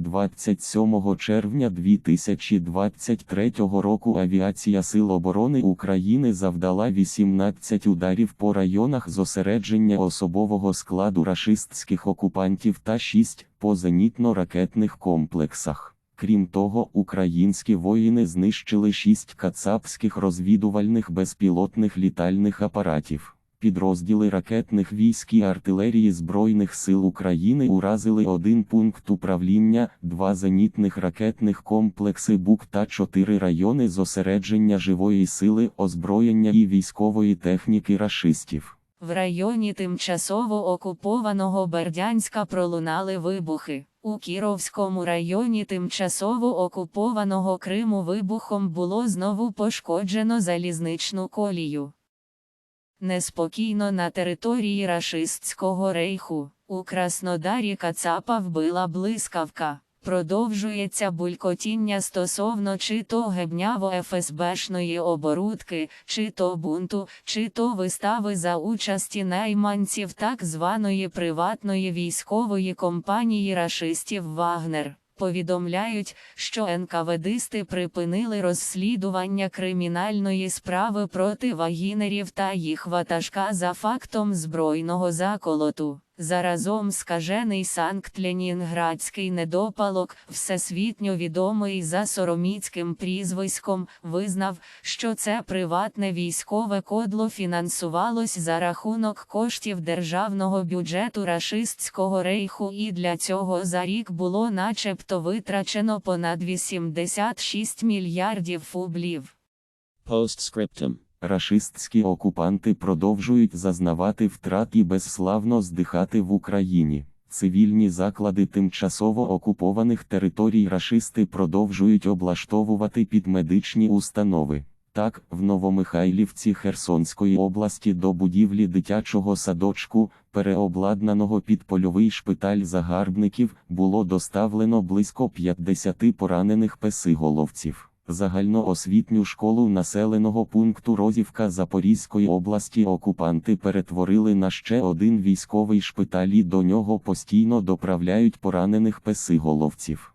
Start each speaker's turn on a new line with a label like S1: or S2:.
S1: 27 червня 2023 року Авіація Сил оборони України завдала 18 ударів по районах зосередження особового складу рашистських окупантів та 6 по зенітно-ракетних комплексах. Крім того, українські воїни знищили 6 кацапських розвідувальних безпілотних літальних апаратів. Підрозділи ракетних військ і артилерії Збройних сил України уразили один пункт управління, два зенітних ракетних комплекси БУК та чотири райони зосередження живої сили, озброєння і військової техніки рашистів.
S2: В районі тимчасово окупованого Бердянська пролунали вибухи. У Кіровському районі тимчасово окупованого Криму вибухом було знову пошкоджено залізничну колію. Неспокійно на території рашистського рейху. У Краснодарі Кацапа вбила блискавка. Продовжується булькотіння стосовно чи то гебняво ФСБшної оборудки, чи то бунту, чи то вистави за участі найманців так званої приватної військової компанії рашистів Вагнер. Повідомляють, що НКВДисти припинили розслідування кримінальної справи проти вагінерів та їх ватажка за фактом збройного заколоту. Заразом скажений Санкт-Ленінградський недопалок, всесвітньо відомий за сороміцьким прізвиськом, визнав, що це приватне військове кодло фінансувалось за рахунок коштів державного бюджету рашистського рейху і для цього за рік було начебто витрачено понад 86 мільярдів фублів.
S3: Postscriptum.
S1: Рашистські окупанти продовжують зазнавати втрат і безславно здихати в Україні. Цивільні заклади тимчасово окупованих територій рашисти продовжують облаштовувати під медичні установи. Так, в Новомихайлівці Херсонської області до будівлі дитячого садочку, переобладнаного під польовий шпиталь загарбників, було доставлено близько 50 поранених песиголовців. Загальноосвітню школу населеного пункту Розівка Запорізької області окупанти перетворили на ще один військовий шпиталь і до нього постійно доправляють поранених песиголовців.